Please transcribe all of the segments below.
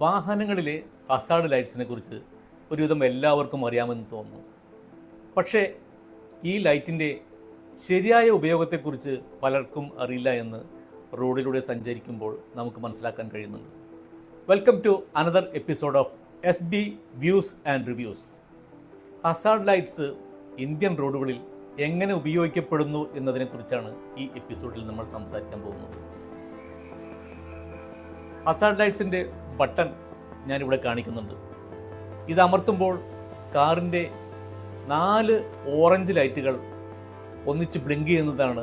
വാഹനങ്ങളിലെ Hazard ലൈറ്റ്സിനെ കുറിച്ച് ഒരുവിധം എല്ലാവർക്കും അറിയാമെന്ന് തോന്നുന്നു. പക്ഷേ ഈ ലൈറ്റിന്റെ ശരിയായ ഉപയോഗത്തെക്കുറിച്ച് പലർക്കും അറിയില്ല എന്ന് റോഡിലൂടെ സഞ്ചരിക്കുമ്പോൾ നമുക്ക് മനസ്സിലാക്കാൻ കഴിയുന്നുണ്ട്. Welcome to another episode of S B views and reviews hazard lights Indian റോഡുകളിൽ എങ്ങനെ ഉപയോഗിക്കപ്പെടുന്നു എന്നതിനെക്കുറിച്ചാണ് ഈ എപ്പിസോഡിൽ നമ്മൾ സംസാരിക്കാൻ പോകുന്നത്. ഹസാർഡ് ലൈറ്റ്സിന്റെ ബട്ടൺ ഞാനിവിടെ കാണിക്കുന്നുണ്ട്. ഇത് അമർത്തുമ്പോൾ കാറിന്റെ നാല് ഓറഞ്ച് ലൈറ്റുകൾ ഒന്നിച്ച് ബ്ലിങ്ക് ചെയ്യുന്നതാണ്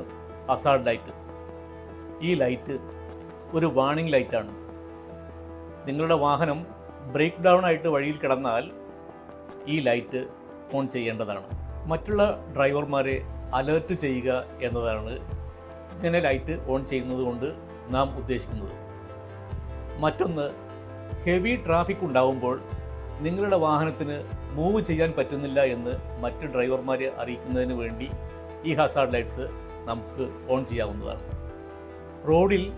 അസാഡ് ലൈറ്റ് ഈ ലൈറ്റ് ഒരു വാണിംഗ് ലൈറ്റാണ് നിങ്ങളുടെ വാഹനം ബ്രേക്ക് ഡൗൺ ആയിട്ട് വഴിയിൽ കിടന്നാൽ ഈ ലൈറ്റ് ഓൺ ചെയ്യേണ്ടതാണ്. മറ്റുള്ള ഡ്രൈവർമാരെ അലേർട്ട് ചെയ്യുക എന്നതാണ് ഇങ്ങനെ ലൈറ്റ് ഓൺ ചെയ്യുന്നത് കൊണ്ട് നാം ഉദ്ദേശിക്കുന്നത്. മറ്റൊന്ന് ഹെവി ട്രാഫിക് ഉണ്ടാവുമ്പോൾ നിങ്ങളുടെ വാഹനത്തിന് മൂവ് ചെയ്യാൻ പറ്റുന്നില്ല എന്ന് മറ്റ് ഡ്രൈവർമാർ അറിയിക്കുന്നതിന് വേണ്ടി ഈ ഹസാർഡ് ലൈറ്റ്സ് നമുക്ക് ഓൺ ചെയ്യാവുന്നതാണ്. റോഡിൽ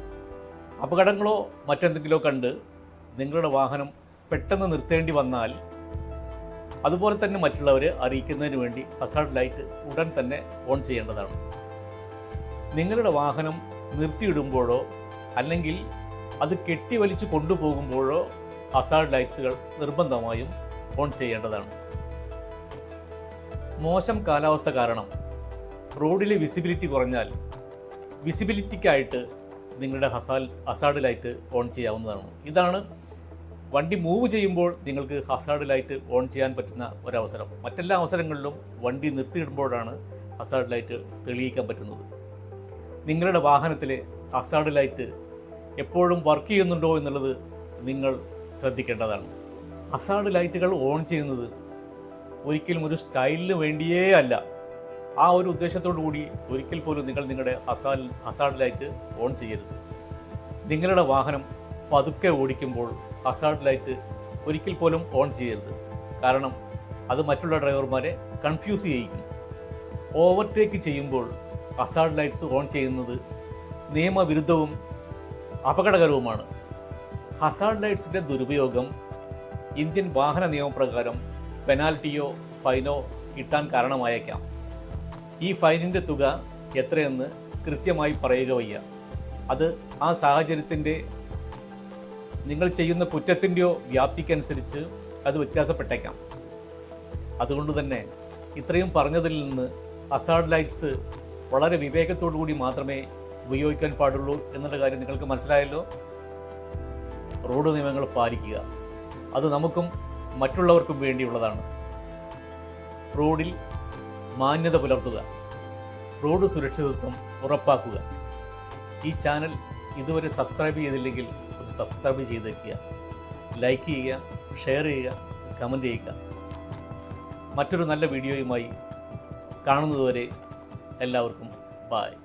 അപകടങ്ങളോ മറ്റെന്തെങ്കിലോ കണ്ട് നിങ്ങളുടെ വാഹനം പെട്ടെന്ന് നിർത്തേണ്ടി വന്നാൽ അതുപോലെ തന്നെ മറ്റുള്ളവർ അറിയിക്കുന്നതിന് വേണ്ടി ഹസാർഡ് ലൈറ്റ് ഉടൻ തന്നെ ഓൺ ചെയ്യേണ്ടതാണ്. നിങ്ങളുടെ വാഹനം നിർത്തിയിടുമ്പോഴോ അല്ലെങ്കിൽ അത് കെട്ടിവലിച്ച് കൊണ്ടുപോകുമ്പോഴോ ഹസാർഡ് ലൈറ്റ്സുകൾ നിർബന്ധമായും ഓൺ ചെയ്യേണ്ടതാണ്. മോശം കാലാവസ്ഥ കാരണം റോഡിലെ വിസിബിലിറ്റി കുറഞ്ഞാൽ വിസിബിലിറ്റിക്കായിട്ട് നിങ്ങളുടെ ഹസാൽ ഹസാർഡ് ലൈറ്റ് ഓൺ ചെയ്യാവുന്നതാണ്. ഇതാണ് വണ്ടി മൂവ് ചെയ്യുമ്പോൾ നിങ്ങൾക്ക് ഹസാർഡ് ലൈറ്റ് ഓൺ ചെയ്യാൻ പറ്റുന്ന ഒരവസരം. മറ്റെല്ലാ അവസരങ്ങളിലും വണ്ടി നിർത്തിയിടുമ്പോഴാണ് ഹസാർഡ് ലൈറ്റ് തെളിയിക്കാൻ പറ്റുന്നത്. നിങ്ങളുടെ വാഹനത്തിലെ ഹസാർഡ് ലൈറ്റ് എപ്പോഴും വർക്ക് ചെയ്യുന്നുണ്ടോ എന്നുള്ളത് നിങ്ങൾ ശ്രദ്ധിക്കേണ്ടതാണ്. ഹസാർഡ് ലൈറ്റുകൾ ഓൺ ചെയ്യുന്നത് ഒരിക്കലും ഒരു സ്റ്റൈലിന് വേണ്ടിയേ അല്ല. ആ ഒരു ഉദ്ദേശത്തോടു കൂടി ഒരിക്കൽ പോലും നിങ്ങൾ നിങ്ങളുടെ ഹസാൽ ഹസാർഡ് ലൈറ്റ് ഓൺ ചെയ്യരുത്. നിങ്ങളുടെ വാഹനം പതുക്കെ ഓടിക്കുമ്പോൾ ഹസാർഡ് ലൈറ്റ് ഒരിക്കൽ പോലും ഓൺ ചെയ്യരുത്. കാരണം അത് മറ്റുള്ള ഡ്രൈവർമാരെ കൺഫ്യൂസ് ചെയ്യിക്കും. ഓവർടേക്ക് ചെയ്യുമ്പോൾ ഹസാർഡ് ലൈറ്റ്സ് ഓൺ ചെയ്യുന്നത് നിയമവിരുദ്ധവും അപകടകരവുമാണ്. ഹസാർഡ് ലൈറ്റ്സിന്റെ ദുരുപയോഗം ഇന്ത്യൻ വാഹന നിയമപ്രകാരം പെനാൽറ്റിയോ ഫൈനോ കിട്ടാൻ കാരണമായേക്കാം. ഈ ഫൈനിന്റെ തുക എത്രയെന്ന് കൃത്യമായി പറയുക വയ്യ. അത് ആ സാഹചര്യത്തിന്റെ നിങ്ങൾ ചെയ്യുന്ന കുറ്റത്തിന്റെയോ വ്യാപ്തിക്കനുസരിച്ച് അത് വ്യത്യാസപ്പെട്ടേക്കാം. അതുകൊണ്ട് തന്നെ ഇത്രയും പറഞ്ഞതിൽ നിന്ന് അസാഡ് ലൈറ്റ്സ് വളരെ വിവേകത്തോടു കൂടി മാത്രമേ ഉപയോഗിക്കാൻ പാടുള്ളൂ എന്നുള്ള കാര്യം നിങ്ങൾക്ക് മനസ്സിലായല്ലോ? റോഡ് നിയമങ്ങൾ പാലിക്കുക. അത് നമുക്കും മറ്റുള്ളവർക്കും വേണ്ടിയുള്ളതാണ്. റോഡിൽ മാന്യത പുലർത്തുക. റോഡ് സുരക്ഷിതത്വം ഉറപ്പാക്കുക. ഈ ചാനൽ ഇതുവരെ സബ്സ്ക്രൈബ് ചെയ്തില്ലെങ്കിൽ ഒന്ന് സബ്സ്ക്രൈബ് ചെയ്തേക്കുക. ലൈക്ക് ചെയ്യുക ഷെയർ ചെയ്യുക കമന്റ് ചെയ്യുക. മറ്റൊരു നല്ല വീഡിയോയുമായി കാണുന്നതുവരെ എല്ലാവർക്കും ബായ്